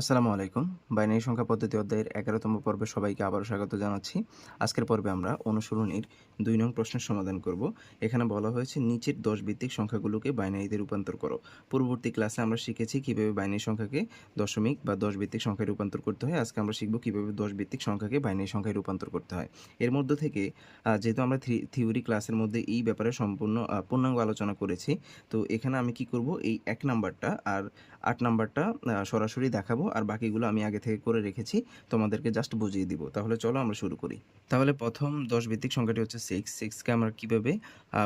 আসসালামু আলাইকুম। বাইনারি সংখ্যা পদ্ধতি অধ্যায়ের এগারোতম পর্বে সবাইকে আবারও স্বাগত জানাচ্ছি। আজকের পর্বে আমরা অনুসরণীর দুই নং প্রশ্নের সমাধান করব। এখানে বলা হয়েছে, নিচের দশ ভিত্তিক সংখ্যাগুলোকে বাইনারিতে রূপান্তর করো। পূর্ববর্তী ক্লাসে আমরা শিখেছি কীভাবে বাইনারি সংখ্যাকে দশমিক বা দশ ভিত্তিক সংখ্যায় রূপান্তর করতে হয়। আজকে আমরা শিখব কীভাবে দশ ভিত্তিক সংখ্যাকে বাইনারি সংখ্যায় রূপান্তর করতে হয়। এর মধ্য থেকে যেহেতু আমরা থিওরি ক্লাসের মধ্যে এই ব্যাপারে সম্পূর্ণ পূর্ণাঙ্গ আলোচনা করেছি, তো এখানে আমি কি করব? এই এক নাম্বারটা আর আট নাম্বারটা সরাসরি দেখাবো। আর বাকিগুলো আমি আগে থেকে করে রেখেছি, তোমাদেরকে জাস্ট বুঝিয়ে দিব। তাহলে চলো আমরা শুরু করি। তাহলে প্রথম দশ ভিত্তিক সংখ্যাটি হচ্ছে সিক্স সিক্সকে আমরা কীভাবে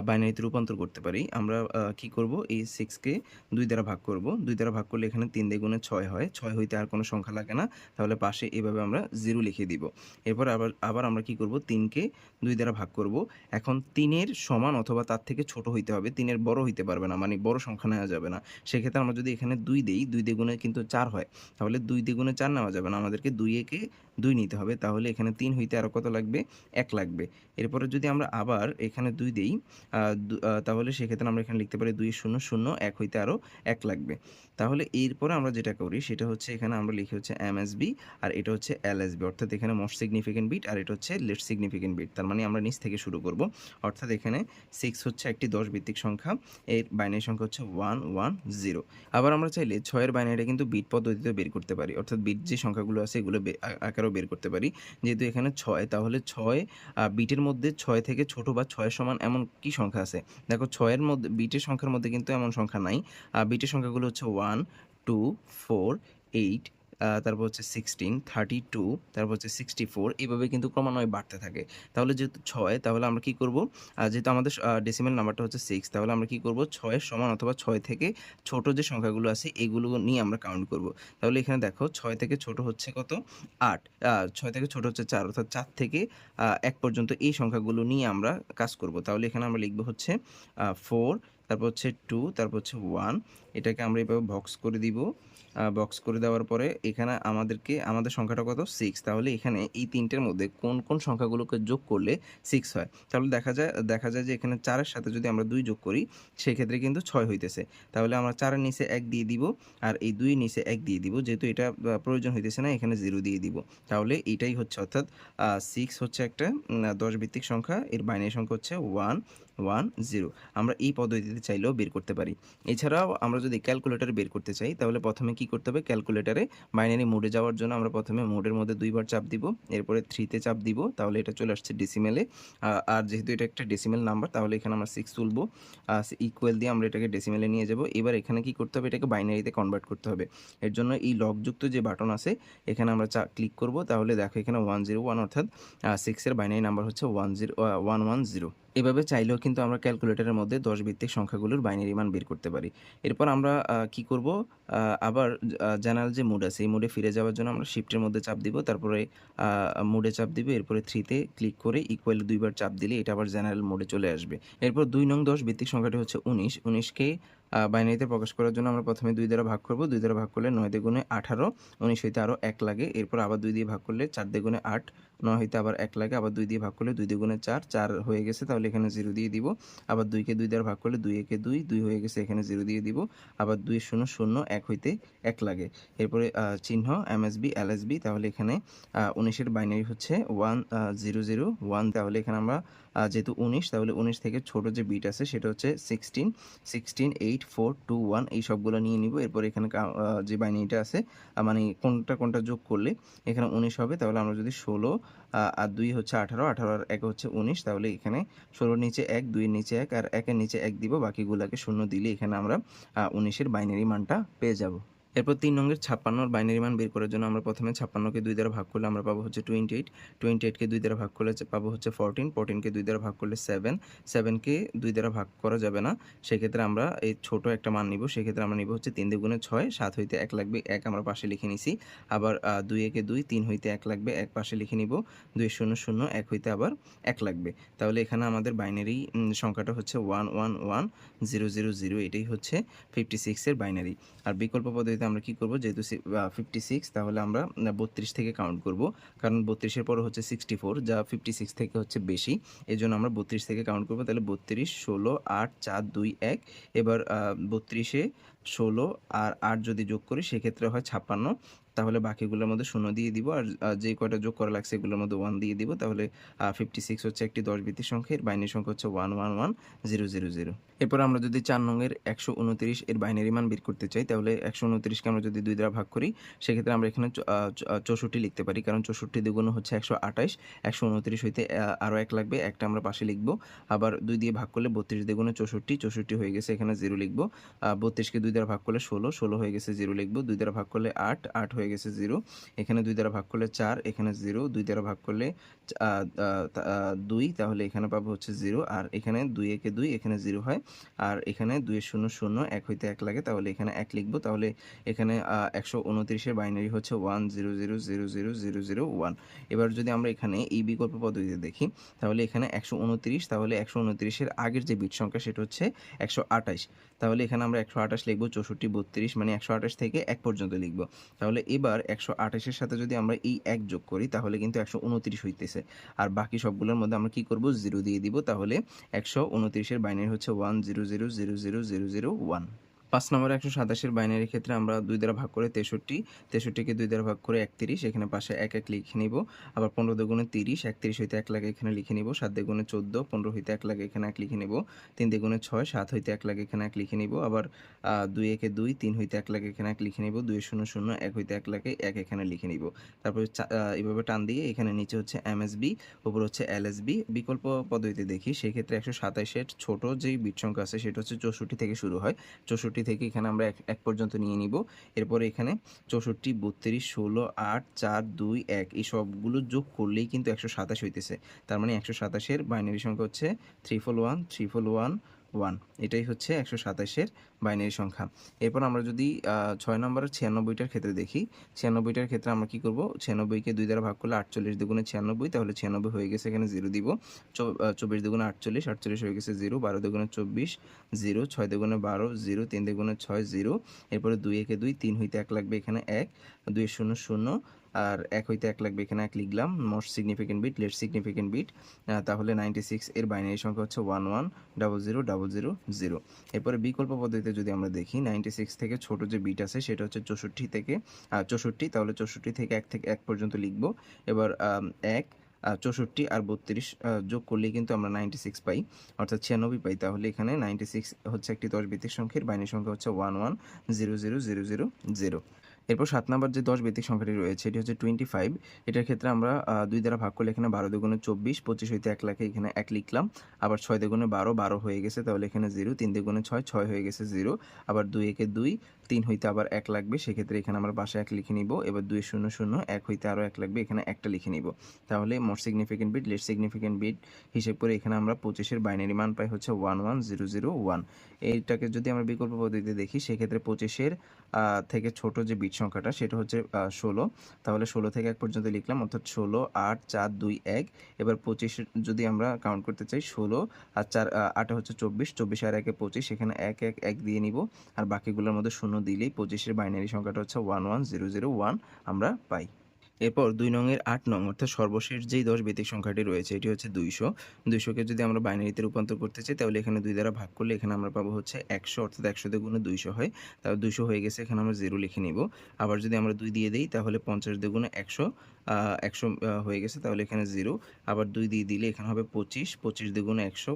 বাইনারিতে রূপান্তর করতে পারি? আমরা কি করব? এই সিক্সকে দুই দ্বারা ভাগ করব। দুই দ্বারা ভাগ করলে এখানে তিন দ্বিগুণে ছয় হয়। ছয় হইতে আর কোনো সংখ্যা লাগে না। তাহলে পাশে এভাবে আমরা জিরো লিখে দিব। এরপর আবার আবার আমরা কি করব? তিনকে দুই দ্বারা ভাগ করব। এখন তিনের সমান অথবা তার থেকে ছোট হইতে হবে। তিনের বড় হইতে পারবে না মানে বড় সংখ্যা নেওয়া যাবে না। সেক্ষেত্রে আমরা যদি এখানে দুই দেই, দুই দ্বিগুণে কিন্তু চার হয় দুই দ্বিগুণে চার নেওয়া যাবে না। আমাদেরকে দুই একে দুই নিতে হবে, তাহলে এখানে তিন হইতে আরও কত লাগবে? এক লাগবে। এরপরে যদি আমরা আবার এখানে দুই দেই তাহলে সেক্ষেত্রে আমরা এখানে লিখতে পারি দুই শূন্য শূন্য, এক হইতে আরও এক লাগবে। তাহলে এরপরে আমরা যেটা করি, সেটা হচ্ছে এখানে আমরা লিখি হচ্ছে এমএসবি আর এটা হচ্ছে এলএসবি অর্থাৎ এখানে মোস্ট সিগনিফিকেন্ট বিট আর এটা হচ্ছে লেট সিগনিফিকেন্ট বিট তার মানে আমরা নিচ থেকে শুরু করব। অর্থাৎ এখানে সিক্স হচ্ছে একটি দশ ভিত্তিক সংখ্যা, এর বাইনারি সংখ্যা হচ্ছে ওয়ান ওয়ান জিরো আবার আমরা চাইলে ছয়ের বাইনারিটা কিন্তু বিট পদ্ধতিতে বের করতে পারি, অর্থাৎ বিট যে সংখ্যাগুলো আছে এগুলো বে- আ- আকারেও বের করতে পারি। যেহেতু এখানে ছয়, তাহলে ছয় বিটের মধ্যে ছয় থেকে ছোট বা ছয় সমান এমন কি সংখ্যা আছে? দেখো, ছয়ের মধ্যে, বিটের সংখ্যার মধ্যে কিন্তু এমন সংখ্যা নাই। বিটের সংখ্যাগুলো হচ্ছে ওয়ান টু ফোর এইট তারপর হচ্ছে সিক্সটিন থার্টি টু তারপর হচ্ছে সিক্সটি ফোর এইভাবে কিন্তু ক্রমান্বয়ে বাড়তে থাকে। তাহলে যেহেতু ছয়, তাহলে আমরা কি করব? যেহেতু আমাদের ডেসিমেল নাম্বারটা হচ্ছে সিক্স তাহলে আমরা কি করব? ছয়ের সমান অথবা ছয় থেকে ছোট যে সংখ্যাগুলো আছে, এগুলো নিয়ে আমরা কাউন্ট করব। তাহলে এখানে দেখো, ছয় থেকে ছোট হচ্ছে কত? আট। ছয় থেকে ছোট হচ্ছে চার, অর্থাৎ চার থেকে এক পর্যন্ত এই সংখ্যাগুলো নিয়ে আমরা কাজ করব। তাহলে এখানে আমরা লিখব হচ্ছে ফোর তারপর হচ্ছে টু তারপর হচ্ছে ওয়ান এটাকে আমরা এভাবে বক্স করে দিব। বক্স করে দেওয়ার পরে এখানে আমাদেরকে, আমাদের সংখ্যাটা কত? সিক্স তাহলে এখানে এই তিনটের মধ্যে কোন কোন সংখ্যাগুলোকে যোগ করলে সিক্স হয়? তাহলে দেখা যায় দেখা যায় যে এখানে চারের সাথে যদি আমরা দুই যোগ করি, সেক্ষেত্রে কিন্তু ছয় হইতেছে। তাহলে আমরা চারের নিচে এক দিয়ে দিব আর এই দুই নিচে এক দিয়ে দিব। যেহেতু এটা প্রয়োজন হইতেছে না, এখানে জিরো দিয়ে দিব। তাহলে এইটাই হচ্ছে, অর্থাৎ সিক্স হচ্ছে একটা দশ ভিত্তিক সংখ্যা। এর বাইনারি সংখ্যা হচ্ছে ওয়ান ওয়ান জিরো আমরা এই পদ্ধতিতে চাইলেও বের করতে পারি। এছাড়াও আমরা যদি ক্যালকুলেটর বের করতে চাই, তাহলে প্রথমে কি করতে হবে? ক্যালকুলেটরে বাইনারি মোডে যাওয়ার জন্য আমরা প্রথমে মোডের মধ্যে দুইবার চাপ দিব, এরপরে থ্রিতে চাপ দিব, তাহলে এটা চলে আসছে ডেসিমেলে আর যেহেতু এটা একটা ডেসিমেল নাম্বার তাহলে এখানে আমরা সিক্স তুলবো। ইকুয়াল দিয়ে আমরা এটাকে ডেসিমেলে নিয়ে যাব। এবার এখানে কি করতে হবে? এটাকে বাইনারিতে কনভার্ট করতে হবে। এর জন্য এই লকযুক্ত যে বাটন আছে, এখানে আমরা চা ক্লিক করব। তাহলে দেখো এখানে ওয়ান জিরো ওয়ান অর্থাৎ সিক্সের বাইনারি নাম্বার হচ্ছে one zero one one zero এভাবে চাইলেও কিন্তু আমরা ক্যালকুলেটরের মধ্যে দশ ভিত্তিক সংখ্যাগুলোর বাইনারি মান বের করতে পারি। এরপর আমরা কি করব? আবার জেনারেল যে মুড আছে, এই মুডে ফিরে যাওয়ার জন্য আমরা শিফটের মধ্যে চাপ দিব, তারপরে মুডে চাপ দিব, এরপরে থ্রিতে ক্লিক করে ইকুয়াল দুইবার চাপ দিলে এটা আবার জেনারেল মোডে চলে আসবে। এরপর দুই নং দশ ভিত্তিক সংখ্যাটি হচ্ছে উনিশ। উনিশকে বাইনারিতে প্রকাশ করার জন্য আমরা প্রথমে দুই দ্বারা ভাগ করব। দুই দ্বারা ভাগ করলে নয় দ্বিগুণে আঠারো, উনিশ হইতে আরও এক লাগে। এরপর আবার দুই দিয়ে ভাগ করলে চার দ্বিগুণে আট নয় হইতে আবার এক লাগে, আবার দুই দিয়ে ভাগ করলে দুই দ্বিগুণে চার চার হয়ে গেছে, তাহলে এখানে জিরো দিয়ে দিব। আবার দুইকে দুই দ্বারা ভাগ করলে দুই একে দুই দুই হয়ে গেছে, এখানে জিরো দিয়ে দিব। আবার দুই শূন্য শূন্য এক হইতে এক লাগে। এরপরে চিহ্ন, এমএসবি, এলএসবি, তাহলে এখানে উনিশের বাইনারি হচ্ছে ওয়ান জিরো জিরো ওয়ান। তাহলে এখানে আমরা যেহেতু উনিশ, তাহলে উনিশ থেকে ছোট যে বিট আছে সেটা হচ্ছে sixteen sixteen, eight, four, two, one, এই সবগুলো নিয়ে নিব। এরপর এখানে যে বাইনারিটা আছে মানে কোনটা কোনটা যোগ করলে এখানে উনিশ হবে, তাহলে আমরা যদি ষোলো আর দুই হচ্ছে আঠারো আঠারো আর এক হচ্ছে উনিশ। তাহলে এখানে ষোলোর নিচে এক দুইয়ের নিচে এক, আর একের নিচে এক দিব। বাকিগুলোকে শূন্য দিলে এখানে আমরা উনিশের বাইনারি মানটা পেয়ে যাব। এরপর তিন নঙ্গের ছাপ্পান্নর বাইনারি মান বের করার জন্য আমরা প্রথমে ছাপ্পান্নকে দুই দ্বারা ভাগ করলে আমরা পাবো হচ্ছে টোয়েন্টি এইট টোয়েন্টি এইটকে দুই দ্বারা ভাগ করলে পাবো হচ্ছে ফোরটিন ফোরটিনকে দুই দ্বারা ভাগ করলে সেভেন সেভেনকে দুই দ্বারা ভাগ করা যাবে না। সেক্ষেত্রে আমরা এই ছোট একটা মান নিব। সেক্ষেত্রে আমরা নিব হচ্ছে তিন দুগুণে ছয়। সাত হইতে এক লাগবে এক আমরা পাশে লিখে নিছি। আবার দুই একে দুই, তিন হইতে এক লাগবে এক পাশে লিখে নিব। দুই শূন্য শূন্য, এক হইতে আবার এক লাগবে। তাহলে এখানে আমাদের বাইনারি সংখ্যাটা হচ্ছে one one one zero zero zero এটাই হচ্ছে ফিফটি সিক্সের বাইনারি আর বিকল্প পদ্ধতিতে আমরা কি করব? যেহেতু ফিফটি সিক্স তাহলে আমরা বত্রিশ থেকে কাউন্ট করব। কারণ বত্রিশের পরে হচ্ছে সিক্সটি ফোর যা ফিফটি সিক্স থেকে হচ্ছে বেশি। এই জন্য আমরা বত্রিশ থেকে কাউন্ট করব। তাহলে বত্রিশ, ষোলো, আট, চার, দুই, এক। এবার বত্রিশে ষোলো আর আট যদি যোগ করি, সেক্ষেত্রে হয় ছাপ্পান্ন। তাহলে বাকিগুলোর মধ্যে শূন্য দিয়ে দিব আর যে কয়টা যোগ করা লাগছে এগুলোর মধ্যে ওয়ান দিয়ে দিব। তাহলে ফিফটি সিক্স হচ্ছে একটি দশ ভিত্তিক সংখ্যা, এর বাইনারি সংখ্যা হচ্ছে one one one zero zero zero এরপর আমরা যদি চার নংয়ের একশো উনত্রিশ এর বাইনারি মান বের করতে চাই, তাহলে একশো উনত্রিশকে আমরা যদি দুই দ্বারা ভাগ করি, সেক্ষেত্রে আমরা এখানে চৌষট্টি লিখতে পারি। কারণ চৌষট্টি দ্বিগুণ হচ্ছে একশো আঠাশ, একশো উনত্রিশ হইতে আরও এক লাগবে, একটা আমরা পাশে লিখব। আবার দুই দিয়ে ভাগ করলে বত্রিশ দ্বিগুণে চৌষট্টি চৌষট্টি হয়ে গেছে, এখানে জিরো লিখব। বত্রিশকে দুই দ্বারা ভাগ করলে ষোলো ষোলো হয়ে গেছে জিরো লিখব, দুই দ্বারা ভাগ করলে আট আট হয়ে গেছে জিরো। এখানে দুই দ্বারা ভাগ করলে চার, এখানে জিরো, দুই দ্বারা ভাগ করলে দুই, তাহলে এখানে পাবো হচ্ছে জিরো। আর এখানে দুই একে দুই, এখানে জিরো হয়। আর এখানে দুই শূন্য শূন্য, এক হইতে এক লাগে, তাহলে এখানে এক লিখব। তাহলে এখানে একশো উনত্রিশের বাইনারি হচ্ছে one zero zero zero zero zero zero one এবার যদি আমরা এখানে এই বিকল্প পদ্ধতিতে দেখি, তাহলে এখানে একশো উনত্রিশ, তাহলে একশো উনত্রিশের আগের যে বিট সংখ্যা, সেটা হচ্ছে একশো আঠাশ। তাহলে এখানে আমরা একশো আঠাশ লিখব চৌষট্টি, বত্রিশ মানে একশো আঠাশ থেকে এক পর্যন্ত লিখব। তাহলে এবার একশো আঠাশের সাথে যদি আমরা এই এক যোগ করি, তাহলে কিন্তু একশো উনত্রিশ হইতেছে। আর বাকি সবগুলোর মধ্যে আমরা কি করব? জিরো দিয়ে দিব, তাহলে একশো উনত্রিশের বাইনের হচ্ছে one zero zero zero zero zero zero one পাঁচ নম্বর একশো সাতাশের বাইনারির ক্ষেত্রে আমরা দুই দ্বারা ভাগ করে তেষট্টি, তেষট্টিকে দুই দ্বারা ভাগ করে একত্রিশ, এখানে পাশে এক এক লিখে নিব। আবার পনেরো দুগুণে তিরিশ, একত্রিশ হইতে এক লাগে এখানে লিখে নিব। সাত দুগুণে চোদ্দ, পনেরো হইতে এক লাগে এখানে এক লিখে নিব। তিন দুগুণে ছয়, সাত হইতে এক লাগে এখানে এক লিখে নিব। আবার দুই একে দুই, তিন হইতে এক লাগে এখানে এক লিখে নিব। দুই শূন্য শূন্য, এক হইতে এক লাগে এক এখানে লিখে নিব। তারপরে এইভাবে টান দিয়ে এখানে নিচে হচ্ছে এমএসবি, উপর হচ্ছে এলএসবি। বিকল্প পদ্ধতিতে দেখি, সেক্ষেত্রে একশো সাতাশের ছোটো যেই বিট সংখ্যা আছে, সেটা হচ্ছে চৌষট্টি থেকে শুরু হয়। চৌষট্টি থেকে এখানে আমরা এক পর্যন্ত নিয়ে নিব। এরপরে এখানে চৌষট্টি, বত্রিশ, ষোলো, আট, চার, দুই, এক, এই সবগুলো যোগ করলেই কিন্তু একশো সাতাশ হইতেছে। তার মানে একশো সাতাশের বাইনারি সংখ্যা হচ্ছে three four one three four one one. এটাই হচ্ছে একশো সাতাশের বাইনারি সংখ্যা। এরপর আমরা যদি ছয় নম্বরের ছিয়ানব্বইটার ক্ষেত্রে দেখি, ছিয়ানব্বইটার ক্ষেত্রে আমরা কি করব? ছিয়ানব্বইকে দুই দ্বারা ভাগ করলে আটচল্লিশ দুগুণে ছিয়ানব্বই, তাহলে ছিয়ানব্বই হয়ে গেছে এখানে জিরো দিব। চব্বিশ দুগুণে আটচল্লিশ আটচল্লিশ হয়ে গেছে জিরো, বারো দুগুণে চব্বিশ, জিরো, ছয় দুগুণে বারো, জিরো, তিন দুগুণে ছয়, জিরো। এরপরে দুই একে দুই, তিন হইতে এক লাগবে এখানে এক, দুই শূন্য শূন্য আর এক হইতে এক লাগবে এখানে এক লিখলাম most significant bit least significant bit তাহলে নাইনটি সিক্স এর বাইনারি সংখ্যা হচ্ছে one one double zero double zero zero এরপরে বিকল্প পদ্ধতিতে যদি আমরা দেখি নাইনটি সিক্স থেকে ছোটো যে বিট আছে, সেটা হচ্ছে চৌষট্টি থেকে চৌষট্টি, তাহলে চৌষট্টি থেকে এক থেকে এক পর্যন্ত লিখব। এবার এক চৌষট্টি আর বত্রিশ যোগ করলে কিন্তু আমরা নাইনটি সিক্স পাই, অর্থাৎ ছিয়ানব্বই পাই। তাহলে এখানে নাইনটি সিক্স হচ্ছে একটি দশ ভিত্তিক সংখ্যার বাইনারি সংখ্যা হচ্ছে one one zero zero zero zero zero এরপর সাত নাম্বার যে দশ ভিত্তিক সংখ্যাটি রয়েছে, এটি হচ্ছে টোয়েন্টি ফাইভ এটার ক্ষেত্রে আমরা দুই দ্বারা ভাগ করলে এখানে বারো দুগুণে চব্বিশ, পঁচিশ হইতে এক লাখে এখানে এক লিখলাম। আবার ছয় দুগুণে বারো বারো হয়ে গেছে, তাহলে এখানে জিরো তিন দুগুণে ছয় ছয় হয়ে গেছে জিরো আবার দুই একে দুই, তিন হইতে আবার এক লাগবে, সেক্ষেত্রে এখানে আমরা পাশে এক লিখে নিব। এবার দুই শূন্য শূন্য, এক হইতে আরও এক লাগবে, এখানে একটা লিখে নিব। তাহলে মোট significant bit least significant bit হিসেব করে এখানে আমরা পঁচিশের বাইনারি মান পাই হচ্ছে one one zero zero one এইটাকে যদি আমরা বিকল্প পদ্ধতিতে দেখি, সেক্ষেত্রে পঁচিশের থেকে ছোট যে বিট সংখ্যাটা, সেটা হচ্ছে ষোলো। তাহলে ষোলো থেকে এক পর্যন্ত লিখলাম, অর্থাৎ ষোলো, আট, চার, দুই, এক। এবার পঁচিশ, যদি আমরা কাউন্ট করতে চাই, ষোলো আর চার আটে হচ্ছে চব্বিশ। চব্বিশ আর একে পঁচিশ, সেখানে এক এক এক দিয়ে নিব। আর বাকিগুলোর মধ্যে শূন্য দিলেই পঁচিশের বাইনারি সংখ্যাটা হচ্ছে one one zero zero one আমরা পাই। এরপর দুই নংয়ের আট নং অর্থাৎ সর্বশেষ যেই দশ ভিত্তিক সংখ্যাটি রয়েছে এটি হচ্ছে দুইশো। দুইশোকে যদি আমরা বাইনারিতে রূপান্তর করতে চাই তাহলে এখানে দুই দ্বারা ভাগ করলে এখানে আমরা পাবো হচ্ছে একশো অর্থাৎ একশো দিয়ে গুণে দুইশো হয়। তাহলে দুইশো হয়ে গেছে এখানে আমরা জিরো লিখে নিব। আবার যদি আমরা দুই দিয়ে দিই তাহলে পঞ্চাশ দুগুণে একশো আহ, একশো হয়ে গেছে, তাহলে এখানে জিরো। আবার দুই দিয়ে দিলে এখানে হবে পঁচিশ পঁচিশ দুগুণে একশো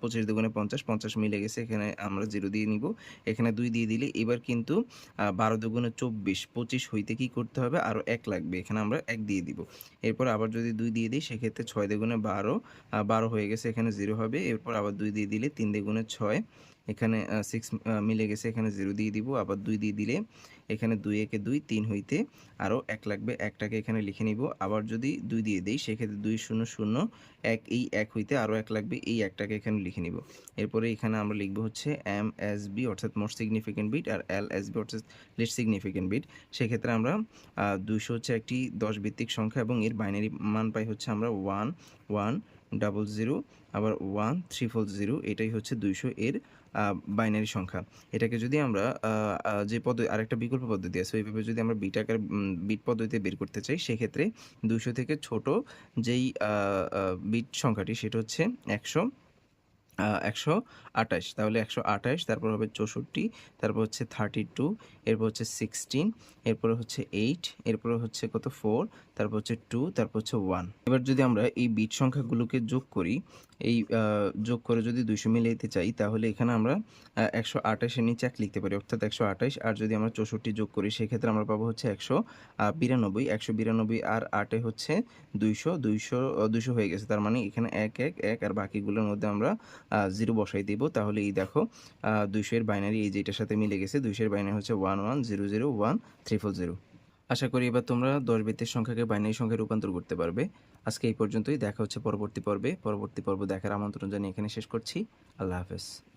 পঁচিশ দুগুণে পঞ্চাশ পঞ্চাশ মিলে গেছে, এখানে আমরা জিরো দিয়ে নিব। এখানে দুই দিয়ে দিলে এবার কিন্তু বারো দুগুণে চব্বিশ, পঁচিশ হইতে কি করতে হবে? আরও এক লাগবে, এখানে আমরা এক দিয়ে দিব। এরপর আবার যদি দুই দিয়ে দিই, সেক্ষেত্রে ছয় দুগুণে বারো বারো হয়ে গেছে, এখানে জিরো হবে। এরপর আবার দুই দিয়ে দিলে তিন দুগুণে ছয়, এখানে সিক্স মিলে গেছে, এখানে জিরো দিয়ে দিব। আবার দুই দিয়ে দিলে এখানে দুই একে দুই তিন হইতে আরও এক লাগবে। একটাকে এখানে লিখে নিব। আবার যদি দুই দিয়ে দিই, সেক্ষেত্রে দুই শূন্য শূন্য এক, এই এক হইতে আরও এক লাগবে। এই একটাকে এখানে লিখে নিব। এরপরে এখানে আমরা লিখব হচ্ছে এম এস বি, অর্থাৎ মোস্ট সিগনিফিকেন্ট বিট আর এল এস বি, অর্থাৎ লিস্ট সিগনিফিকেন্ট বিট সেক্ষেত্রে আমরা দুইশো হচ্ছে একটি দশ ভিত্তিক সংখ্যা এবং এর বাইনারি মান পাই হচ্ছে আমরা ওয়ান ওয়ান ডাবল জিরো আবার ওয়ান থ্রি ফোর জিরো এটাই হচ্ছে দুইশো এর বাইনারি সংখ্যা। এটাকে যদি আমরা যে পদ্ধতি আরেকটা বিকল্প পদ্ধতি আছে, ওইভাবে যদি আমরা বিট আকার বিট পদ্ধতিতে বের করতে চাই, সেক্ষেত্রে দুইশো থেকে ছোট যেই বিট সংখ্যাটি, সেটা হচ্ছে একশো একশো আঠাশ, তাহলে একশো আঠাশ, তারপর হবে চৌষট্টি, তারপর হচ্ছে থার্টি টু, এরপর হচ্ছে সিক্সটিন, এরপরে হচ্ছে এইট, এরপরে হচ্ছে কত? ফোর, তারপর হচ্ছে টু, তারপর হচ্ছে ওয়ান। এবার যদি আমরা এই বিট সংখ্যাগুলোকে যোগ করি এই যোগ করে যদি দুইশো মিলাইতে চাই, তাহলে এখানে আমরা একশো আঠাশের নিচে এক লিখতে পারি, অর্থাৎ একশো আঠাশ। আর যদি আমরা চৌষট্টি যোগ করি, সেক্ষেত্রে আমরা পাবো হচ্ছে একশো বিরানব্বই। একশো বিরানব্বই আর আটে হচ্ছে দুইশো দুইশো দুইশো হয়ে গেছে। তার মানে এখানে এক এক এক, আর বাকিগুলোর মধ্যে আমরা জিরো বসাই দিব। তাহলে এই দেখো দুইশো এর বাইনারি এই যেটার সাথে মিলে গেছে, দুইশো এর বাইনারি হচ্ছে one one, zero zero, one three four zero. আশা করি এবার তোমরা দশ বৃত্তের সংখ্যাকে বাইনারি সংখ্যায় রূপান্তর করতে পারবে। আজকে এই পর্যন্তই। দেখা হচ্ছে পরবর্তী পর্বে। পরবর্তী পর্ব দেখার আমন্ত্রণ জানিয়ে এখানে শেষ করছি। আল্লাহ হাফেজ।